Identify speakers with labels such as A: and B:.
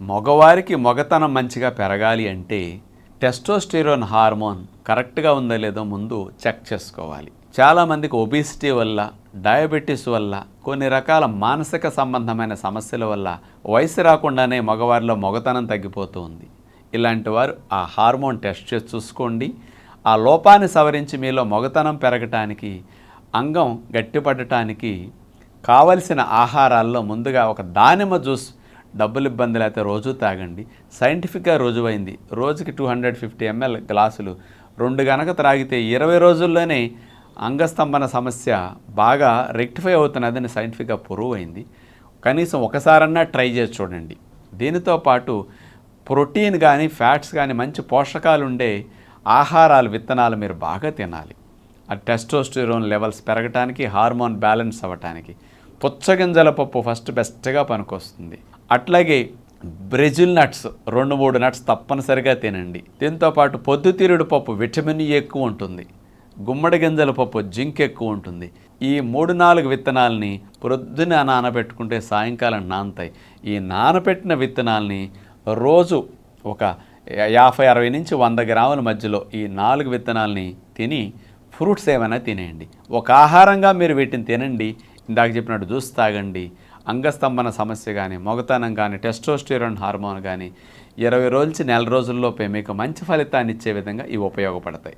A: మగవారికి మగతనం మంచిగా పెరగాలి అంటే టెస్టోస్టిరోన్ హార్మోన్ కరెక్ట్గా ఉందో లేదో ముందు చెక్ చేసుకోవాలి. చాలామందికి ఒబిసిటీ వల్ల డయాబెటీస్ వల్ల కొన్ని రకాల మానసిక సంబంధమైన సమస్యల వల్ల వయసు రాకుండానే మగవారిలో మగతనం తగ్గిపోతూ ఉంది. ఇలాంటి వారు ఆ హార్మోన్ టెస్ట్ చేసి చూసుకోండి. ఆ లోపాన్ని సవరించి మీలో మగతనం పెరగటానికి అంగం గట్టిపడటానికి కావలసిన ఆహారాల్లో ముందుగా ఒక దానిమ్మ జ్యూస్ డబ్బులు ఇబ్బంది లేకపోతే రోజు తాగండి. సైంటిఫిక్గా రుజువైంది. రోజుకి టూ హండ్రెడ్ ఫిఫ్టీ ఎంఎల్ గ్లాసులు. రెండు గనక త్రాగితే ఇరవై రోజుల్లోనే అంగస్తంభన సమస్య బాగా రెక్టిఫై అవుతున్నదని సైంటిఫిక్గా ప్రూవ్ అయింది కనీసం ఒకసారన్నా ట్రై చేసి చూడండి. దీనితో పాటు ప్రోటీన్ కానీ ఫ్యాట్స్ కానీ మంచి పోషకాలు ఉండే ఆహారాలు విత్తనాలు మీరు బాగా తినాలి. ఆ టెస్టోస్టిరోన్ లెవెల్స్ పెరగటానికి హార్మోన్ బ్యాలెన్స్ అవ్వటానికి. పుచ్చగింజల పప్పు ఫస్ట్ బెస్ట్గా పనికొస్తుంది. అట్లాగే బ్రెజిల్ నట్స్ రెండు మూడు నట్స్ తప్పనిసరిగా తినండి. దీంతో పాటు పొద్దుతిరుడు పప్పు విటమిన్ ఎక్కువ ఉంటుంది. గుమ్మడి గింజల పప్పు జింక్ ఎక్కువ ఉంటుంది. ఈ మూడు నాలుగు విత్తనాలని ప్రొద్దున నానబెట్టుకుంటే సాయంకాలం నానతాయి. ఈ నానబెట్టిన విత్తనాల్ని రోజు ఒక యాభై అరవై నుంచి వంద గ్రాముల మధ్యలో ఈ నాలుగు విత్తనాల్ని తిని ఫ్రూట్స్ ఏమైనా తినేయండి. ఒక ఆహారంగా మీరు వీటిని తినండి. ఇందాక చెప్పినట్టు జ్యూస్ తాగండి. అంగస్తంభన సమస్య కానీ మొగతనం కానీ టెస్టోస్టిరోన్ హార్మోన్ కానీ ఇరవై రోజుల నుంచి నెల రోజుల్లోపే మీకు మంచి ఫలితాన్ని ఇచ్చే విధంగా ఇవి ఉపయోగపడతాయి.